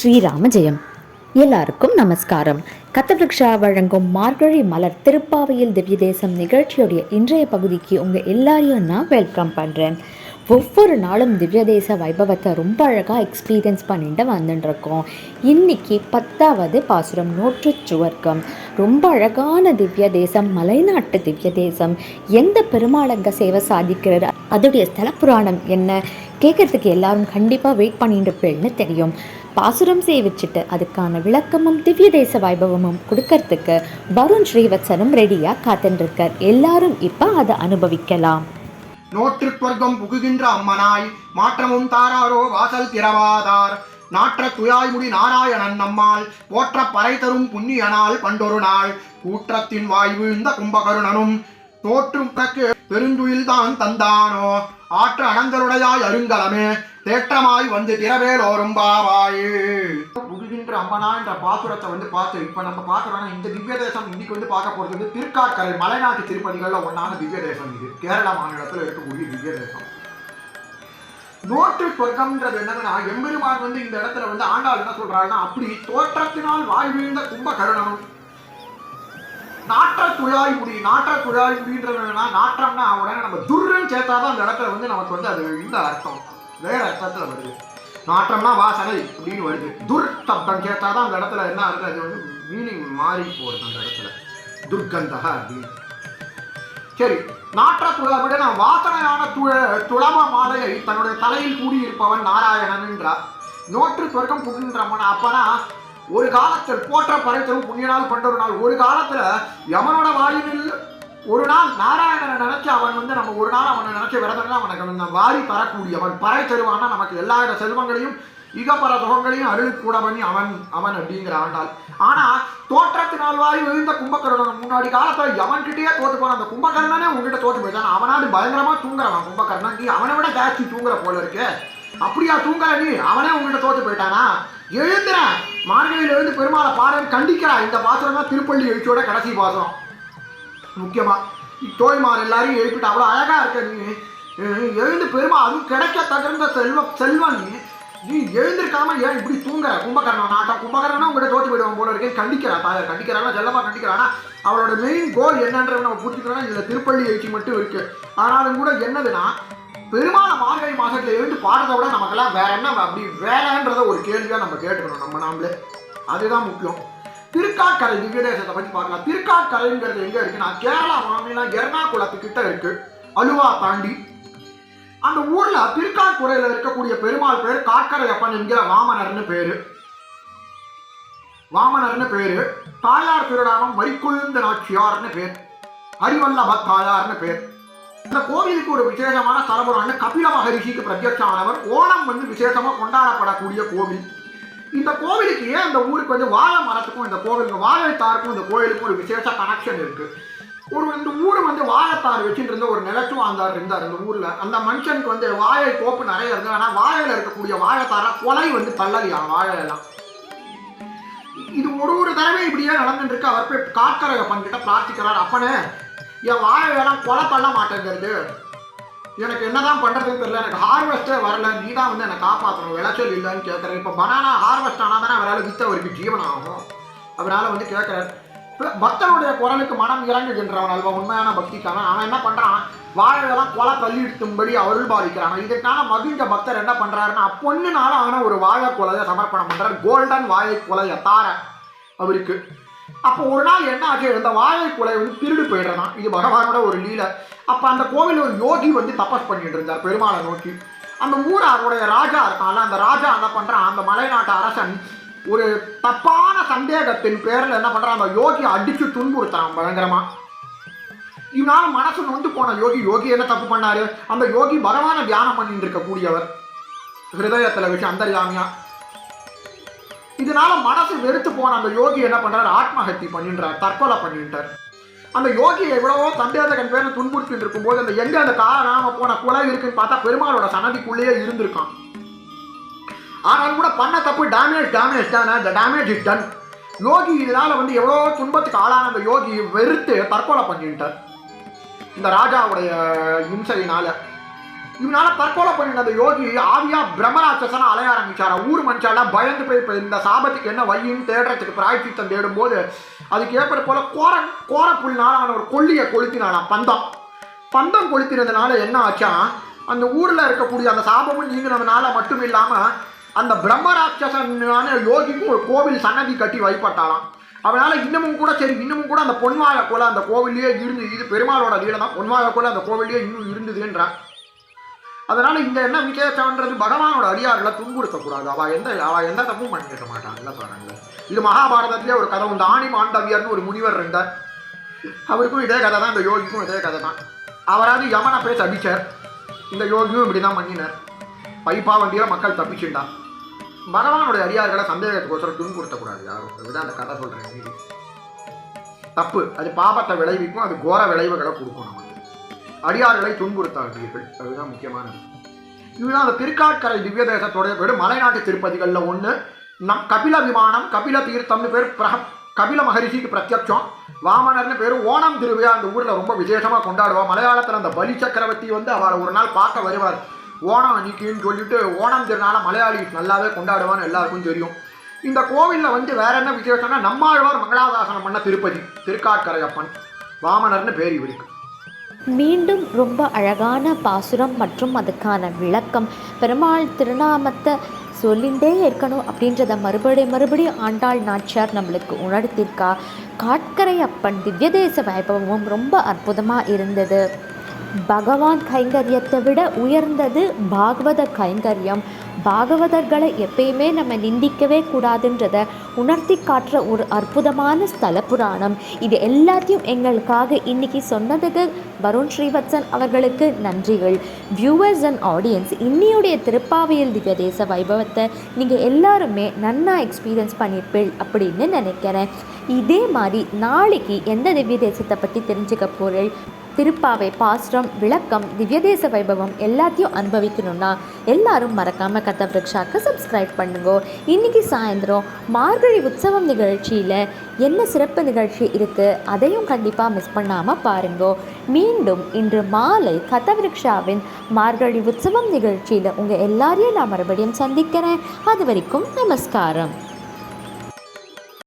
ஸ்ரீராம ஜெயம் எல்லாருக்கும் நமஸ்காரம். கத்தவிருக்ஷா வழங்கும் மார்கழி மலர் திருப்பாவையில் திவ்ய தேசம் நிகழ்ச்சியுடைய இன்றைய பகுதிக்கு உங்கள் எல்லாரையும் நான் வெல்கம் பண்ணுறேன் ஒவ்வொரு நாளும் திவ்ய தேச வைபவத்தை ரொம்ப அழகாக எக்ஸ்பீரியன்ஸ் பண்ணிட்டு வந்துட்டுருக்கோம் இன்னைக்கு பத்தாவது பாசுரம் நூற்று சுவர்க்கம். ரொம்ப அழகான திவ்ய தேசம் மலைநாட்டு திவ்ய தேசம். எந்த பெருமாளங்க சேவை சாதிக்கிறது அதோடைய ஸ்தல புராணம் என்ன? கேட்கறதுக்கு எல்லாரும் கண்டிப்பாக வெயிட் பண்ணிட்டு இருப்பேன்னு தெரியும். பாசுரம் சேவிச்சுட்டு அதுக்கான விளக்கமும் திவ்ய தேச வைபவமும் கொடுக்கறதுக்கு வருண் ஸ்ரீவத்சனும் ரெடியாக காத்துருக்கார் எல்லாரும் இப்போ அதை அனுபவிக்கலாம். நோற்றுத் புகுகின்ற அம்மனாய் மாற்றமும் தாராரோ வாசல் திறவாதார். நாற்ற துயாய்முடி நாராயணன் நம்மால் போற்ற பறை தரும் புண்ணியனால் பண்டொரு நாள் கூற்றத்தின் வாய் வீழ்ந்த கும்பகருணனும் தோற்றும் தக்கு பெருந்துயில்தான் தந்தானோ? ஆற்று அனந்தருடையாய் அருங்கலமே தேற்றமாய் வந்து திரவேலோரும் பாவாயே. புகுகின்ற அம்மனா என்ற பாசுரத்தை வந்து பார்த்து இப்ப நம்ம பார்க்கறோம்னா இந்த திவ்ய தேசம் இன்னைக்கு வந்து பார்க்க போறது வந்து திருக்காக்கரை மலைநாட்டு திருப்பதிகள்ல ஒன்னான திவ்ய தேசம் இது. கேரள மாநிலத்தில் இருக்கக்கூடிய திவ்ய தேசம் நோற்று சொர்க்கம்ன்றது என்னதுன்னா எம்பெருமான் வந்து இந்த இடத்துல வந்து ஆண்டாள் என்ன சொல்றாருன்னா அப்படி தோற்றத்தினால் வாழ்வீழ்ந்த கும்ப கருணனும் நாற்ற துழாய் முடி நாற்ற துழாய் முடின்றது நாற்றம்னா உடனே நம்ம துர்ன்னு சேர்த்தாதான் அந்த இடத்துல வந்து நமக்கு வந்து அது இந்த அர்த்தம். வேற அர்த்தத்தில் வருது. நாற்றம்னா வாசனை அப்படின்னு வருது. துர் சப்தம் சேர்த்தாதான் அந்த இடத்துல என்ன இருக்கு அது வந்து மீனிங் மாறி போகுது அந்த இடத்துல. துர்கந்தக அப்படின்னு. சரி நாற்ற துளை விட நான் வாசனையான துழ துளம மாலையை தன்னுடைய தலையில் கூடியிருப்பவன் நாராயணன் என்றார். நோற்று துவர்க்கம் புகின்றவன் அப்பனா ஒரு காலத்தில் போற்ற பறைத்தரும் புண்ணிய நாள் ஒரு நாள். ஒரு காலத்தில் யமனோட வாயுவில் ஒரு நாள் நாராயணனை நினைச்சு அவன் வந்து நம்ம ஒரு நாள் அவனை நினைச்சு விரதம் அவனுக்கு வாரி வாரி தரக்கூடியவன் பறை தருவான்னா நமக்கு எல்லா செல்வங்களையும் இகப்பர சுகங்களையும் அருள் பண்ணி அவன் அவன் அப்படிங்கிற ஆண்டாள். ஆனா தோற்றத்தினால் வாய் விழுந்த கும்பகர்ணன் முன்னாடி காலத்துல யமன்கிட்டயே தோத்து போன அந்த கும்பகர்ணனே உங்ககிட்ட தோத்து போயிட்டான். அவனாவது பயங்கரமா தூங்குறவன் கும்பகர்ணன் நீ அவனை விட ஜாஸ்தி தூங்குற போல இருக்கு. அப்படியா தூங்குற நீ? அவனே உங்ககிட்ட தோத்து போயிட்டானா? எழுந்துறேன் மார்கழியில் பெருமாளை பாடம் கண்டிக்கிறா இந்த பாசனம் தான் திருப்பள்ளி எழுச்சியோட கடைசி பாசனம் முக்கியமா தோய்மார் எல்லாரையும் எழுப்பிட்டு அவ்வளோ அழகா இருக்க நீ. எழுந்து பெருமா அதுவும் கிடைக்க தகுந்த செல்வ செல்வன் நீ. நீ எழுந்திருக்காம ஏன் இப்படி தூங்குற? கும்பகரணம் நாட்டம் கும்பகரணம் உங்கள்கிட்ட தோத்து போயிடுவோம் போல இருக்கேன் கண்டிக்கிறா தாயார் கண்டிக்கிறானா செல்லமா கண்டிக்கிறானா? அவளோட மெயின் கோல் என்னன்றத நம்ம புரிஞ்சுக்கிறோம்னா இதில் திருப்பள்ளி எழுச்சி மட்டும் இருக்கு. ஆனாலும் கூட என்னதுன்னா பெரும்பாலும் மார்கழி மாதத்தில் எழுந்து பாடுறத விட நமக்கெல்லாம் வேற என்ன அப்படி வேலைன்றத ஒரு கேள்வியாக நம்ம கேட்டுக்கணும் நம்ம நாமளே. அதுதான் முக்கியம். திருக்காக்கரை திவ்யதேசத்தை பற்றி பார்க்கலாம். திருக்காக்கரைங்கிறது எங்கே இருக்குன்னா கேரளா மாநிலம் எர்ணாகுளத்து கிட்ட இருக்கு. அலுவா தாண்டி. அந்த ஊரில் திருக்காக்குறையில் இருக்கக்கூடிய பெருமாள் பேர் காக்கரை அப்பன் என்கிற வாமனர்னு பேர். வாமனர்னு பேர். தாயார் திருநாமம் வைக்குழுந்த நாச்சியார்னு பேர். ஹரிவல்லப தாயார்னு பேர். இந்த கோவிலுக்கு ஒரு விசேஷமான தலபுரான்னு கபில மகரிஷிக்கு பிரத்யட்சமானவர். ஓணம் வந்து விசேஷமாக கொண்டாடப்படக்கூடிய கோவில். இந்த கோவிலுக்கு ஏன் அந்த ஊருக்கு வந்து வாழை மரத்துக்கும் இந்த கோவிலுக்கு வாழைத்தாருக்கும் இந்த கோவிலுக்கும் ஒரு விசேஷ கனெக்ஷன் இருக்கு? ஒரு இந்த ஊர் வந்து வாழைத்தார் வச்சுட்டு இருந்த ஒரு நிலச்சு வாழ்ந்தார் இருந்தார் இந்த ஊரில். அந்த மனுஷனுக்கு வந்து வாழை கோப்பு நிறைய இருந்தது ஆனால் வாழையில் இருக்கக்கூடிய வாழைத்தார கொலை வந்து தள்ளலியா வாழையெல்லாம். இது ஒரு ஒரு தடவை இப்படியே நடந்துட்டு இருக்கு. அவர் போய் காக்கரை பண்ணிட்ட பிரார்த்திக்கிறார். அப்பனே என் வாழையெல்லாம் கொலை பண்ண மாட்டேங்கிறது எனக்கு என்னதான் பண்ணுறதுன்னு தெரியல. எனக்கு ஹார்வெஸ்டே வரல. நீ தான் வந்து என்னை காப்பாற்றணும் விளைச்சல் இல்லைன்னு கேட்குறேன் இப்போ பனானா ஹார்வெஸ்ட் ஆனால் தானே அவரால் வித்த அவருக்கு ஜீவன் ஆகும் அவரால் வந்து கேட்குறாரு பக்தனுடைய குரலுக்கு மனம் இறங்குகின்றவன் அல்வா. உண்மையான பக்திக்கான. அவன் என்ன பண்ணுறான் வாழையெல்லாம் கொலை தள்ளிடுத்தும்படி அருள் பாதிக்கிறான் இதற்கான மகிழ்ந்த பக்தர் என்ன பண்ணுறாருன்னா பொண்ணுனால அவனை ஒரு வாழை குலையை சமர்ப்பணம் பண்ணுறார் கோல்டன் வாழை குலையை தார அவருக்கு அப்போ ஒரு நாள் என்ன ஆச்சு? இந்த வாழை குலை வந்து திருடு போயிடுறான் இது பகவானோட ஒரு லீலை. அப்போ அந்த கோவில் ஒரு யோகி வந்து தபஸ் பண்ணிட்டு இருந்தார் பெருமாளை நோக்கி. அந்த ஊராருடைய ராஜா இருக்கான்ல அந்த ராஜா என்ன பண்ணுறான் அந்த மலைநாட்டு அரசன் ஒரு தப்பான சந்தேகத்தின் பேரில் என்ன பண்ணுறான் அந்த யோகி அடிச்சு துன்புறுத்துறான் பயங்கரமாக இவனால் மனசு நொந்து போன யோகி யோகி என்ன தப்பு பண்ணார்? அந்த யோகி பகவானை தியானம் பண்ணிட்டு இருக்கக்கூடியவர். ஹிருதயத்தில் வச்சு அந்தர்யாமியாக இதனால மனசு வெறுத்து போன அந்த யோகி என்ன பண்றாரு? ஆத்மஹத்தி பண்ணின்றார் தற்கொலை பண்ணிட்டார் அந்த யோகி எவ்வளவோ சந்தேகன் பேர் துன்புறுத்திட்டு இருக்கும்போது அந்த எங்க அந்த காணாம போன குலை இருக்குன்னு பார்த்தா பெருமாளோட சன்னதிக்குள்ளேயே இருந்திருக்கான். ஆனால் கூட பண்ண தப்பு டேமேஜ் டேமேஜ் தானே the damage is done Yogi இதனால வந்து எவ்வளோ துன்பத்துக்கு ஆளான அந்த யோகி வெறுத்து தற்கொலை பண்ணிட்டார் இந்த ராஜாவுடைய இம்சையினால இவனால தற்கொலை பண்ணின அந்த யோகி ஆவியா பிரம்மராட்சசன அலைய ஆரம்பிச்சாரா? ஊர் மனுஷாலாம் பயந்து போய் இப்ப இந்த சாபத்துக்கு என்ன வழின்னு தேடுறதுக்கு பிராய்ச்சித்தம் தேடும்போது அதுக்கு ஏற்பட போல கோர கோர புல்னால அவன் ஒரு கொல்லியை கொளுத்தினானாம் பந்தம். பந்தம் கொளுத்தினதுனால என்ன ஆச்சா? அந்த ஊர்ல இருக்கக்கூடிய அந்த சாபமும் நீங்கினதுனால மட்டும் இல்லாம அந்த பிரம்மராட்சசனான யோகிக்கும் ஒரு கோவில் சன்னதி கட்டி வைப்பட்டாலாம் அவனால இன்னமும் கூட சரி இன்னமும் கூட அந்த பொன்வாய கோலை அந்த கோவிலே இருந்து இது பெருமாளோட லீலை தான் பொன்வாய கோலை அந்த கோவிலே இன்னும் இருந்ததுன்றான் அதனால இந்த என்ன விசேஷம்ன்றது பகவானோட அடியார்களை துன்புறுத்தக்கூடாது. அவ எந்த அவ எந்த தப்பும் பண்ணிக்க மாட்டாங்கல்ல சொல்றாங்க இது மகாபாரதத்திலே ஒரு கதை உண்டு. ஆணி மாண்டவியர்னு ஒரு முனிவர் இருந்தார். அவருக்கும் இதே கதை தான் இந்த யோகிக்கும் இதே கதை தான் அவராது யமனை பேச அடிச்சார் இந்த யோகியும் இப்படி தான் பண்ணினார். பைப்பா வண்டியில் மக்கள் தப்பிச்சுட்டான் பகவானுடைய அடியார்களை சந்தேகத்துக்கோசரம் துன்புறுத்தக்கூடாது யாரும். அதுதான் அந்த கதை சொல்கிறேன் தப்பு. அது பாபத்தை விளைவிக்கும். அது கோர விளைவுகளை கொடுக்கும் நமக்கு. அடியார்களை துன்புறுத்தாதீர்கள். அதுதான் முக்கியமானது இதுதான் அந்த திருக்காட்கரை திவ்ய தேசத்தோடைய பேர் மலைநாட்டு திருப்பதிகளில் ஒன்று நம் கபில விமானம் கபில தீர்த்தம்னு பேர் பிரக கபில மகரிஷிக்கு பிரத்யட்சம். வாமனர்னு பேர் ஓணம் திருவிழா. அந்த ஊரில் ரொம்ப விசேஷமாக கொண்டாடுவா. மலையாளத்தில் அந்த பலி சக்கரவர்த்தி வந்து அவர் ஒரு நாள் பார்க்க வருவார். ஓணம் அன்னைக்குன்னு சொல்லிட்டு ஓணம் திருநாள மலையாளி நல்லாவே கொண்டாடுவான்னு எல்லாருக்கும் தெரியும். இந்த கோவிலில் வந்து வேற என்ன விசேஷம்னா நம்மாழ்வார் மங்களாதாசனம் பண்ண திருப்பதி திருக்காட்கரையப்பன் வாமனர்னு பேர் இவருக்கு. மீண்டும் ரொம்ப அழகான பாசுரம் மற்றும் அதுக்கான விளக்கம். பெருமாள் திருநாமத்தை சொல்லிகிட்டே இருக்கணும் அப்படின்றத மறுபடி மறுபடியும் ஆண்டாள் நாச்சியார் நம்மளுக்கு உணர்த்திருக்கா? காட்கரை அப்பன் திவ்யதேச வைபவமும் ரொம்ப அற்புதமாக இருந்தது. பகவான் கைங்கரியத்தை விட உயர்ந்தது பாகவத கைங்கரியம். பாகவதர்களை எப்பயுமே நம்ம நிந்திக்கவே கூடாதுன்றத உணர்த்தி காட்டுற ஒரு அற்புதமான ஸ்தல புராணம். இது எல்லாத்தையும் எங்களுக்காக இன்னைக்கு சொன்னதுக்கு வருண் ஸ்ரீவத்சன் அவர்களுக்கு நன்றிகள். வியூவர்ஸ் அண்ட் ஆடியன்ஸ் இன்னியுடைய திருப்பாவையில் திவ்ய தேச வைபவத்தை நீங்கள் எல்லாருமே நன்னா எக்ஸ்பீரியன்ஸ் பண்ணியிருப்பீள் அப்படின்னு நினைக்கிறேன். இதே மாதிரி நாளைக்கு எந்த திவ்ய தேசத்தை பற்றி தெரிஞ்சுக்க போகிறேன் திருப்பாவை பாஸ்டம் விளக்கம் திவ்யதேச வைபவம் எல்லாத்தையும் அனுபவிக்கணும்னா எல்லாரும் மறக்காமல் கத்த விரக்ஷாக்கு சப்ஸ்கிரைப் பண்ணுங்க. இன்னைக்கு சாயந்தரம் மார்கழி உற்சவம் நிகழ்ச்சியில் என்ன சிறப்பு நிகழ்ச்சி இருக்குது அதையும் கண்டிப்பாக மிஸ் பண்ணாமல் பாருங்க. மீண்டும் இன்று மாலை கதவிருக்ஷாவின் மார்கழி உற்சவம் நிகழ்ச்சியில் உங்கள் எல்லாரையும் நான் மறுபடியும் சந்திக்கிறேன். அது வரைக்கும் நமஸ்காரம்.